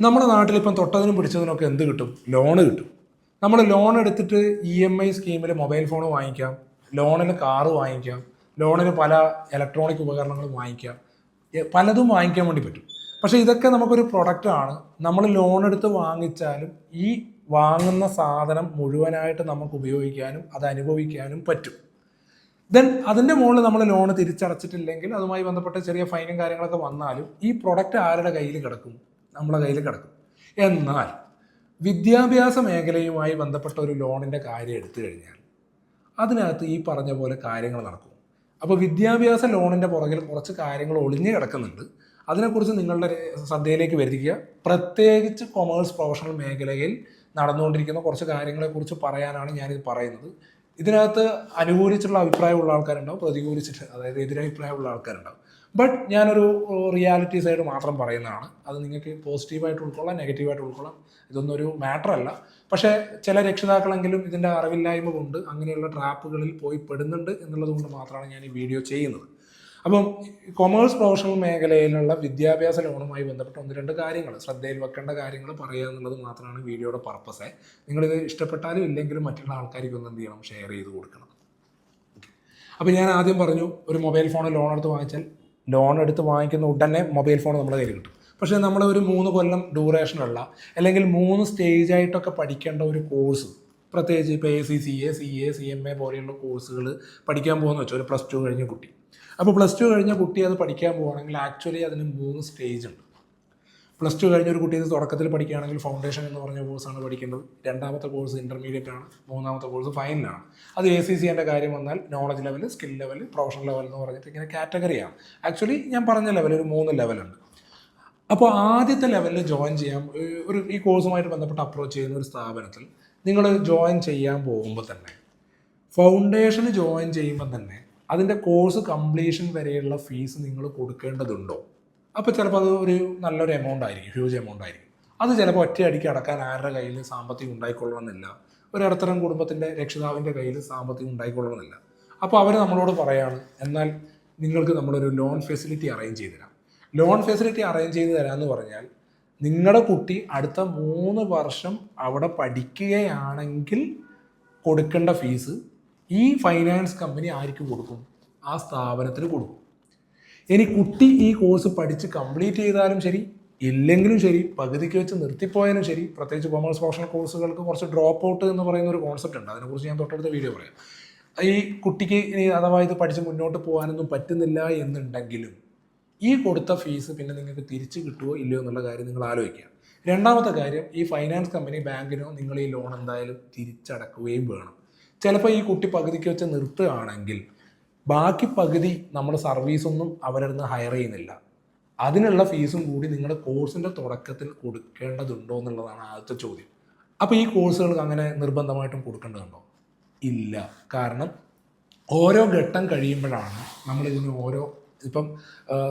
നമ്മുടെ നാട്ടിൽ ഇപ്പം തൊട്ടതിനും പിടിച്ചതിനൊക്കെ എന്ത് കിട്ടും? ലോണ് കിട്ടും. നമ്മൾ ലോൺ എടുത്തിട്ട് ഇ എം ഐ സ്കീമിൽ മൊബൈൽ ഫോൺ വാങ്ങിക്കാം ലോണിന് കാറ് വാങ്ങിക്കാം ലോണിന് പല ഇലക്ട്രോണിക് ഉപകരണങ്ങളും വാങ്ങിക്കാം. പലതും വാങ്ങിക്കാൻ വേണ്ടി പറ്റും. പക്ഷേ ഇതൊക്കെ നമുക്കൊരു പ്രൊഡക്റ്റാണ് നമ്മൾ ലോൺ എടുത്ത് വാങ്ങിച്ചാലും ഈ വാങ്ങുന്ന സാധനം മുഴുവനായിട്ട് നമുക്ക് ഉപയോഗിക്കാനും അത് അനുഭവിക്കാനും പറ്റും. ദെൻ അതിന്റെ മുകളിൽ നമ്മൾ ലോൺ തിരിച്ചടച്ചിട്ടില്ലെങ്കിൽ അതുമായി ബന്ധപ്പെട്ട ചെറിയ ഫൈനും കാര്യങ്ങളൊക്കെ വന്നാലും ഈ പ്രൊഡക്റ്റ് ആരുടെ കയ്യിൽ കിടക്കും? നമ്മളെ കയ്യിൽ കിടക്കും. എന്നാൽ വിദ്യാഭ്യാസ മേഖലയുമായി ബന്ധപ്പെട്ട ഒരു ലോണിന്റെ കാര്യം എടുത്തു കഴിഞ്ഞാൽ അതിനകത്ത് ഈ പറഞ്ഞ പോലെ കാര്യങ്ങൾ നടക്കും. അപ്പോൾ വിദ്യാഭ്യാസ ലോണിന്റെ പുറകിൽ കുറച്ച് കാര്യങ്ങൾ ഒളിഞ്ഞു കിടക്കുന്നുണ്ട്. അതിനെക്കുറിച്ച് നിങ്ങളുടെ ശ്രദ്ധയിലേക്ക് വരുത്തിക്കുക. പ്രത്യേകിച്ച് കൊമേഴ്സ് പ്രൊഫഷണൽ മേഖലയിൽ നടന്നുകൊണ്ടിരിക്കുന്ന കുറച്ച് കാര്യങ്ങളെക്കുറിച്ച് പറയാനാണ് ഞാനിത് പറയുന്നത്. ഇതിനകത്ത് അനുകൂലിച്ചിട്ടുള്ള അഭിപ്രായമുള്ള ആൾക്കാരുണ്ടാവും പ്രതികൂലിച്ചിട്ട് അതായത് എതിരഭിപ്രായമുള്ള ആൾക്കാരുണ്ടാവും. ബട്ട് ഞാനൊരു റിയാലിറ്റി സൈഡ് മാത്രം പറയുന്നതാണ്. അത് നിങ്ങൾക്ക് പോസിറ്റീവായിട്ട് ഉൾക്കൊള്ളാം നെഗറ്റീവായിട്ട് ഉൾക്കൊള്ളാം. ഇതൊന്നും ഒരു മാറ്റർ അല്ല. പക്ഷേ ചില രക്ഷിതാക്കളെങ്കിലും ഇതിന്റെ അറിവില്ലായ്മ കൊണ്ട് അങ്ങനെയുള്ള ട്രാപ്പുകളിൽ പോയി പെടുന്നുണ്ട് എന്നുള്ളത് കൊണ്ട് മാത്രമാണ് ഞാൻ ഈ വീഡിയോ ചെയ്യുന്നത്. അപ്പം കൊമേഴ്സ് പ്രൊഫഷണൽ മേഖലയിലുള്ള വിദ്യാഭ്യാസ ലോണുമായി ബന്ധപ്പെട്ട ഒന്ന് രണ്ട് കാര്യങ്ങൾ ശ്രദ്ധയിൽ വെക്കേണ്ട കാര്യങ്ങൾ പറയുക എന്നുള്ളത് മാത്രമാണ് വീഡിയോയുടെ പർപ്പസ് നിങ്ങളിത് ഇഷ്ടപ്പെട്ടാലും ഇല്ലെങ്കിലും മറ്റുള്ള ആൾക്കാർക്ക് ഒന്ന് എന്ത് ചെയ്യണം? ഷെയർ ചെയ്ത് കൊടുക്കണം. അപ്പോൾ ഞാൻ ആദ്യം പറഞ്ഞു ഒരു മൊബൈൽ ഫോൺ ലോൺ എടുത്ത് വാങ്ങിച്ചാൽ ലോൺ എടുത്ത് വാങ്ങിക്കുന്ന ഉടനെ മൊബൈൽ ഫോൺ നമ്മുടെ കയ്യിൽ കിട്ടും. പക്ഷേ നമ്മൾ ഒരു മൂന്ന് കൊല്ലം ഡ്യൂറേഷനുള്ള അല്ലെങ്കിൽ മൂന്ന് സ്റ്റേജ് ആയിട്ടൊക്കെ പഠിക്കേണ്ട ഒരു കോഴ്സ് പ്രത്യേകിച്ച് ഇപ്പോൾ A C C A C A C M A പോലെയുള്ള കോഴ്സുകൾ പഠിക്കാൻ പോകുന്ന വെച്ചാൽ ഒരു പ്ലസ് ടു കഴിഞ്ഞ കുട്ടി. അപ്പോൾ പ്ലസ് ടു കഴിഞ്ഞ കുട്ടി അത് പഠിക്കാൻ പോകുകയാണെങ്കിൽ ആക്ച്വലി അതിന് മൂന്ന് സ്റ്റേജ് ഉണ്ട്. പ്ലസ് ടു കഴിഞ്ഞ ഒരു കുട്ടി ഇത് തുടക്കത്തിൽ പഠിക്കുകയാണെങ്കിൽ ഫൗണ്ടേഷൻ എന്ന് പറഞ്ഞ കോഴ്സാണ് പഠിക്കുന്നത് രണ്ടാമത്തെ കോഴ്സ് ഇന്റർമീഡിയറ്റ് ആണ്. മൂന്നാമത്തെ കോഴ്സ് ഫൈനലാണ് അത് എ സി സി എന്റെ കാര്യം വന്നാൽ knowledge level skill level professional level എന്ന് പറഞ്ഞിട്ട് ഇങ്ങനെ കാറ്റഗറിയാണ് ആക്ച്വലി ഞാൻ പറഞ്ഞ ലെവൽ ഒരു മൂന്ന് ലെവലുണ്ട് അപ്പോൾ ആദ്യത്തെ ലെവലിൽ ജോയിൻ ചെയ്യാൻ ഒരു ഈ കോഴ്സുമായിട്ട് ബന്ധപ്പെട്ട് അപ്രോച്ച് ചെയ്യുന്ന ഒരു സ്ഥാപനത്തിൽ നിങ്ങൾ ജോയിൻ ചെയ്യാൻ പോകുമ്പോൾ തന്നെ ഫൗണ്ടേഷന് ജോയിൻ ചെയ്യുമ്പോൾ തന്നെ അതിന്റെ കോഴ്സ് കംപ്ലീഷൻ വരെയുള്ള ഫീസ് നിങ്ങൾ കൊടുക്കേണ്ടതുണ്ടോ? അപ്പോൾ ചിലപ്പോൾ അത് ഒരു നല്ലൊരു എമൗണ്ട് ആയിരിക്കും ഹ്യൂജ് എമൗണ്ട് ആയിരിക്കും. അത് ചിലപ്പോൾ ഒറ്റയടിക്ക് അടക്കാൻ ആരുടെ കയ്യിൽ സാമ്പത്തികം ഉണ്ടായിക്കൊള്ളണമെന്നില്ല. ഒരു ഇടത്തരം കുടുംബത്തിന്റെ രക്ഷിതാവിന്റെ കയ്യിൽ സാമ്പത്തികം ഉണ്ടായിക്കൊള്ളണമെന്നില്ല. അപ്പോൾ അവർ നമ്മളോട് പറയാണ് എന്നാൽ നിങ്ങൾക്ക് നമ്മളൊരു ലോൺ ഫെസിലിറ്റി അറേഞ്ച് ചെയ്ത് തരാം. ലോൺ ഫെസിലിറ്റി അറേഞ്ച് ചെയ്ത് തരാമെന്ന് പറഞ്ഞാൽ നിങ്ങളുടെ കുട്ടി അടുത്ത മൂന്ന് വർഷം അവിടെ പഠിക്കുകയാണെങ്കിൽ കൊടുക്കേണ്ട ഫീസ് ഈ ഫൈനാൻസ് കമ്പനി ആർക്ക് കൊടുക്കും? ആ സ്ഥാപനത്തിന് കൊടുക്കും. ഇനി കുട്ടി ഈ കോഴ്സ് പഠിച്ച് കംപ്ലീറ്റ് ചെയ്താലും ശരി ഇല്ലെങ്കിലും ശരി പകുതിക്ക് വെച്ച് നിർത്തിപ്പോയാലും ശരി പ്രത്യേകിച്ച് കോമേഴ്സ് പ്രൊഫഷണൽ കോഴ്സുകൾക്ക് കുറച്ച് ഡ്രോപ്പ് ഔട്ട് എന്ന് പറയുന്ന ഒരു കോൺസെപ്റ്റ് ഉണ്ട്. അതിനെക്കുറിച്ച് ഞാൻ തൊട്ടടുത്ത വീഡിയോ പറയാം. ഈ കുട്ടിക്ക് ഇനി അഥവാ ഇത് പഠിച്ച് മുന്നോട്ട് പോകാനൊന്നും പറ്റുന്നില്ല എന്നുണ്ടെങ്കിലും ഈ കൊടുത്ത ഫീസ് പിന്നെ നിങ്ങൾക്ക് തിരിച്ച് കിട്ടുമോ ഇല്ലയോ എന്നുള്ള കാര്യം നിങ്ങൾ ആലോചിക്കുക. രണ്ടാമത്തെ കാര്യം ഈ ഫൈനാൻസ് കമ്പനി ബാങ്കിനോ നിങ്ങൾ ഈ ലോൺ എന്തായാലും തിരിച്ചടക്കുകയും വേണം. ചിലപ്പോൾ ഈ കുട്ടി പകുതിക്ക് വെച്ച് നിർത്തുകയാണെങ്കിൽ ബാക്കി പകുതി നമ്മൾ സർവീസൊന്നും നിന്ന് ഹയർ ചെയ്യുന്നില്ല. അതിനുള്ള ഫീസും കൂടി നിങ്ങളുടെ കോഴ്സിന്റെ തുടക്കത്തിൽ കൊടുക്കേണ്ടതുണ്ടോ എന്നുള്ളതാണ് ആദ്യത്തെ ചോദ്യം. അപ്പോൾ ഈ കോഴ്സുകൾക്ക് അങ്ങനെ നിർബന്ധമായിട്ടും കൊടുക്കേണ്ടതുണ്ടോ? ഇല്ല. കാരണം ഓരോ ഘട്ടം കഴിയുമ്പോഴാണ് നമ്മൾ ഇതിന് ഓരോ ഇപ്പം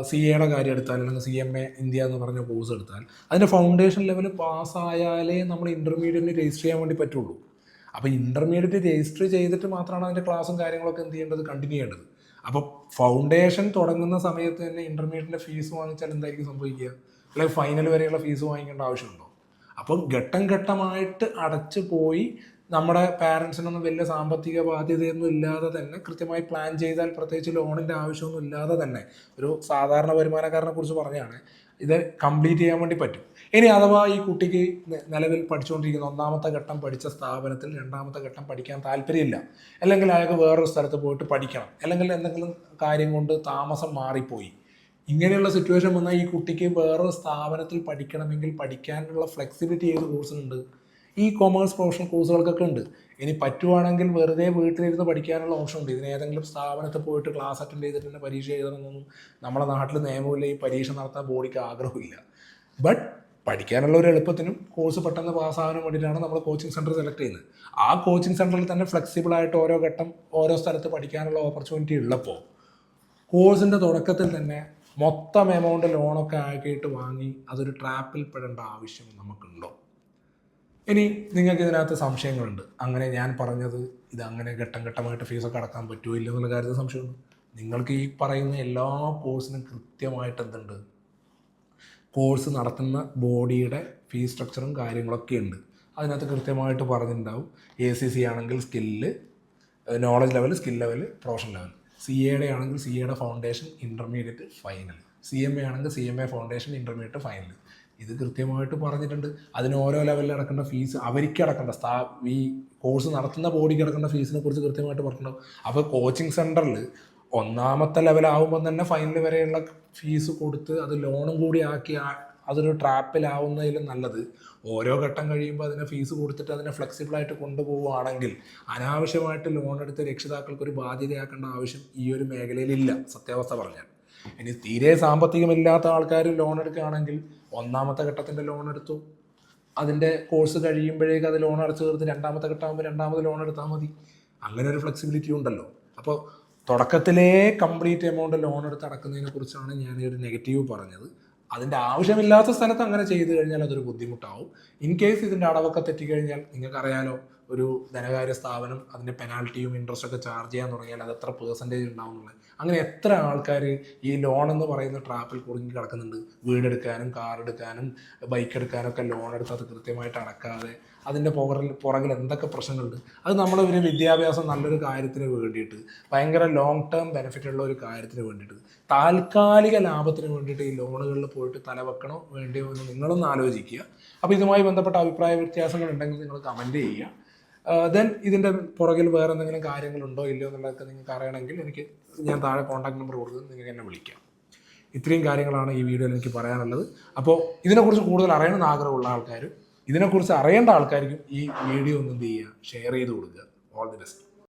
സി എയുടെ കാര്യം എടുത്താൽ അല്ലെങ്കിൽ സി എം എ ഇന്ത്യ എന്ന് പറഞ്ഞ കോഴ്സ് എടുത്താൽ അതിന്റെ ഫൗണ്ടേഷൻ ലെവൽ പാസ്സായാലേ നമ്മൾ ഇന്റർമീഡിയറ്റിന് രജിസ്റ്റർ ചെയ്യാൻ വേണ്ടി പറ്റുള്ളൂ. അപ്പോൾ ഇന്റർമീഡിയറ്റ് രജിസ്റ്റർ ചെയ്തിട്ട് മാത്രമാണ് അതിന്റെ ക്ലാസ്സും കാര്യങ്ങളൊക്കെ എന്ത് ചെയ്യേണ്ടത്? കണ്ടിന്യൂ ചെയ്യേണ്ടത്. അപ്പോൾ ഫൗണ്ടേഷൻ തുടങ്ങുന്ന സമയത്ത് തന്നെ ഇന്റർമീഡിയറ്റിന്റെ ഫീസ് വാങ്ങിച്ചാൽ എന്തായിരിക്കും സംഭവിക്കുക? അല്ലെങ്കിൽ ഫൈനൽ വരെയുള്ള ഫീസ് വാങ്ങിക്കേണ്ട ആവശ്യമുണ്ടോ? അപ്പം ഘട്ടം ഘട്ടമായിട്ട് അടച്ചു പോയി നമ്മുടെ പാരൻസിനൊന്നും വലിയ സാമ്പത്തിക ബാധ്യതയൊന്നും ഇല്ലാതെ തന്നെ കൃത്യമായി പ്ലാൻ ചെയ്താൽ പ്രത്യേകിച്ച് ലോണിന്റെ ആവശ്യമൊന്നും ഇല്ലാതെ തന്നെ ഒരു സാധാരണ വരുമാനക്കാരനെ കുറിച്ച് പറഞ്ഞാണ് ഇത് കംപ്ലീറ്റ് ചെയ്യാൻ വേണ്ടി പറ്റും. ഇനി അഥവാ ഈ കുട്ടിക്ക് നിലവിൽ പഠിച്ചുകൊണ്ടിരിക്കുന്ന ഒന്നാമത്തെ ഘട്ടം പഠിച്ച സ്ഥാപനത്തിൽ രണ്ടാമത്തെ ഘട്ടം പഠിക്കാൻ താല്പര്യമില്ല. അല്ലെങ്കിൽ അയാൾക്ക് വേറൊരു സ്ഥലത്ത് പോയിട്ട് പഠിക്കണം. അല്ലെങ്കിൽ എന്തെങ്കിലും കാര്യം കൊണ്ട് താമസം മാറിപ്പോയി. ഇങ്ങനെയുള്ള സിറ്റുവേഷൻ വന്നാൽ ഈ കുട്ടിക്ക് വേറൊരു സ്ഥാപനത്തിൽ പഠിക്കണമെങ്കിൽ പഠിക്കാനുള്ള ഫ്ലെക്സിബിലിറ്റി ഏത് കോഴ്സിനുണ്ട് ഈ കോമേഴ്സ് പ്രൊഫഷണൽ കോഴ്സുകൾക്കൊക്കെ ഉണ്ട്. ഇനി പറ്റുവാണെങ്കിൽ വെറുതെ വീട്ടിലിരുന്ന് പഠിക്കാനുള്ള ഓപ്ഷൻ ഉണ്ട്. ഇതിന് ഏതെങ്കിലും സ്ഥാപനത്തിൽ പോയിട്ട് ക്ലാസ് അറ്റൻഡ് ചെയ്തിട്ട് തന്നെ പരീക്ഷ എഴുതണമെന്നൊന്നും നമ്മുടെ നാട്ടിൽ നിയമമില്ല. ഈ പരീക്ഷ നടത്താൻ ബോഡിക്ക് ആഗ്രഹമില്ല. ബട്ട് പഠിക്കാനുള്ള ഒരു എളുപ്പത്തിനും കോഴ്സ് പെട്ടെന്ന് പാസ്സാകാനും വേണ്ടിയിട്ടാണ് നമ്മൾ കോച്ചിങ് സെന്റർ സെലക്ട് ചെയ്യുന്നത്. ആ കോച്ചിങ് സെന്ററിൽ തന്നെ ഫ്ലെക്സിബിൾ ആയിട്ട് ഓരോ ഘട്ടം ഓരോ സ്ഥലത്ത് പഠിക്കാനുള്ള ഓപ്പർച്യൂണിറ്റി ഉള്ളപ്പോൾ കോഴ്സിന്റെ തുടക്കത്തിൽ തന്നെ മൊത്തം എമൗണ്ട് ലോണൊക്കെ ആക്കിയിട്ട് വാങ്ങി അതൊരു ട്രാപ്പിൽ പെടേണ്ട ആവശ്യം നമുക്കുണ്ടോ? ഇനി നിങ്ങൾക്ക് ഇതിനകത്ത് സംശയങ്ങളുണ്ട്. അങ്ങനെ ഞാൻ പറഞ്ഞത് ഇത് അങ്ങനെ ഘട്ടം ഘട്ടമായിട്ട് ഫീസൊക്കെ അടക്കാൻ പറ്റുമോ ഇല്ലെന്നുള്ള എന്നുള്ള കാര്യത്തിൽ സംശയമുണ്ട്. നിങ്ങൾക്ക് ഈ പറയുന്ന എല്ലാ കോഴ്സിനും കൃത്യമായിട്ട് എന്തുണ്ട്? കോഴ്സ് നടത്തുന്ന ബോഡിയുടെ ഫീ സ്ട്രക്ചറും കാര്യങ്ങളൊക്കെ ഉണ്ട്. അതിനകത്ത് കൃത്യമായിട്ട് പറഞ്ഞിട്ടുണ്ടാവും. എ സി സി ആണെങ്കിൽ skill knowledge level skill level profession level C എയുടെ ആണെങ്കിൽ സി എയുടെ foundation intermediate final C M A ആണെങ്കിൽ C M A foundation intermediate final ഇത് കൃത്യമായിട്ട് പറഞ്ഞിട്ടുണ്ട്. അതിന് ഓരോ ലെവലിൽ അടക്കേണ്ട ഫീസ് അവർക്ക് അടക്കേണ്ട. സ്ഥാ ഈ കോഴ്സ് നടത്തുന്ന ബോഡിക്ക് അടക്കേണ്ട ഫീസിനെ കുറിച്ച് കൃത്യമായിട്ട് പറഞ്ഞിട്ടുണ്ടാവും. അപ്പോൾ കോച്ചിങ് സെന്ററിൽ ഒന്നാമത്തെ ലെവലാവുമ്പോൾ തന്നെ ഫൈനൽ വരെയുള്ള ഫീസ് കൊടുത്ത് അത് ലോണും കൂടി ആക്കി അതൊരു ട്രാപ്പിലാവുന്നതിലും നല്ലത്. ഓരോ ഘട്ടം കഴിയുമ്പോൾ അതിനെ ഫീസ് കൊടുത്തിട്ട് അതിനെ ഫ്ലെക്സിബിളായിട്ട് കൊണ്ടുപോവുകയാണെങ്കിൽ അനാവശ്യമായിട്ട് ലോൺ എടുത്ത് രക്ഷിതാക്കൾക്ക് ഒരു ബാധ്യതയാക്കേണ്ട ആവശ്യം ഈ ഒരു മേഖലയിലില്ല സത്യാവസ്ഥ പറഞ്ഞാൽ. ഇനി തീരെ സാമ്പത്തികമില്ലാത്ത ആൾക്കാർ ലോൺ എടുക്കുകയാണെങ്കിൽ ഒന്നാമത്തെ ഘട്ടത്തിന്റെ ലോൺ എടുത്തു. അതിന്റെ കോഴ്സ് കഴിയുമ്പോഴേക്ക് അത് ലോൺ അടച്ചു തീർത്ത് രണ്ടാമത്തെ ഘട്ടമാകുമ്പോൾ രണ്ടാമത് ലോൺ എടുത്താൽ മതി. അങ്ങനെ ഒരു ഫ്ലെക്സിബിലിറ്റി ഉണ്ടല്ലോ. അപ്പോൾ തുടക്കത്തിലേ കംപ്ലീറ്റ് എമൗണ്ട് ലോൺ എടുത്ത് അടക്കുന്നതിനെ കുറിച്ചാണ് ഞാൻ ഒരു നെഗറ്റീവ് പറഞ്ഞത്. അതിന്റെ ആവശ്യമില്ലാത്ത സ്ഥലത്ത് അങ്ങനെ ചെയ്തു കഴിഞ്ഞാൽ അതൊരു ബുദ്ധിമുട്ടാവും. ഇൻ കേസ് ഇതിന്റെ അടവൊക്കെ തെറ്റിക്കഴിഞ്ഞാൽ നിങ്ങൾക്കറിയാലോ ഒരു ധനകാര്യ സ്ഥാപനം അതിന്റെ പെനാൽറ്റിയും ഇൻട്രസ്റ്റ് ഒക്കെ ചാർജ് ചെയ്യാൻ തുടങ്ങിയാൽ അത് എത്ര ഉണ്ടാവും എന്നുള്ളത് അങ്ങനെ എത്ര ആൾക്കാർ ഈ ലോൺ എന്ന് പറയുന്ന ട്രാപ്പിൽ കുടുങ്ങി കിടക്കുന്നുണ്ട്? വീടെടുക്കാനും കാർ എടുക്കാനും ബൈക്ക് എടുക്കാനും ഒക്കെ ലോൺ എടുത്ത് അത് കൃത്യമായിട്ട് അടക്കാതെ അതിന്റെ പുറകിൽ പുറകിൽ എന്തൊക്കെ പ്രശ്നങ്ങളുണ്ട്? അത് നമ്മൾ ഒരു വിദ്യാഭ്യാസം നല്ലൊരു കാര്യത്തിന് വേണ്ടിയിട്ട് ഭയങ്കര ലോങ് ടേം ബെനിഫിറ്റ് ഉള്ള ഒരു കാര്യത്തിന് വേണ്ടിയിട്ട് താൽക്കാലിക ലാഭത്തിന് വേണ്ടിയിട്ട് ഈ ലോണുകളിൽ പോയിട്ട് തലവെക്കണോ വേണ്ടിയോ എന്ന് നിങ്ങളൊന്ന് ആലോചിക്കുക. അപ്പോൾ ഇതുമായി ബന്ധപ്പെട്ട അഭിപ്രായ വ്യത്യാസങ്ങൾ ഉണ്ടെങ്കിൽ നിങ്ങൾ കമന്റ് ചെയ്യുക. ദെൻ ഇതിന്റെ പുറകിൽ വേറെ എന്തെങ്കിലും കാര്യങ്ങളുണ്ടോ ഇല്ലയോ എന്നുള്ളതൊക്കെ നിങ്ങൾക്ക് അറിയണമെങ്കിൽ എനിക്ക് ഞാൻ താഴെ കോൺടാക്ട് നമ്പർ കൊടുത്ത് നിങ്ങൾക്ക് എന്നെ വിളിക്കാം. ഇത്രയും കാര്യങ്ങളാണ് ഈ വീഡിയോയിൽ എനിക്ക് പറയാനുള്ളത്. അപ്പോൾ ഇതിനെക്കുറിച്ച് കൂടുതൽ അറിയണമെന്ന് ആഗ്രഹമുള്ള ആൾക്കാർ ഇതിനെക്കുറിച്ച് അറിയേണ്ട ആൾക്കാർക്കും ഈ വീഡിയോ ഒന്ന് എന്ത് ചെയ്യുക ഷെയർ ചെയ്ത് കൊടുക്കുക. All the best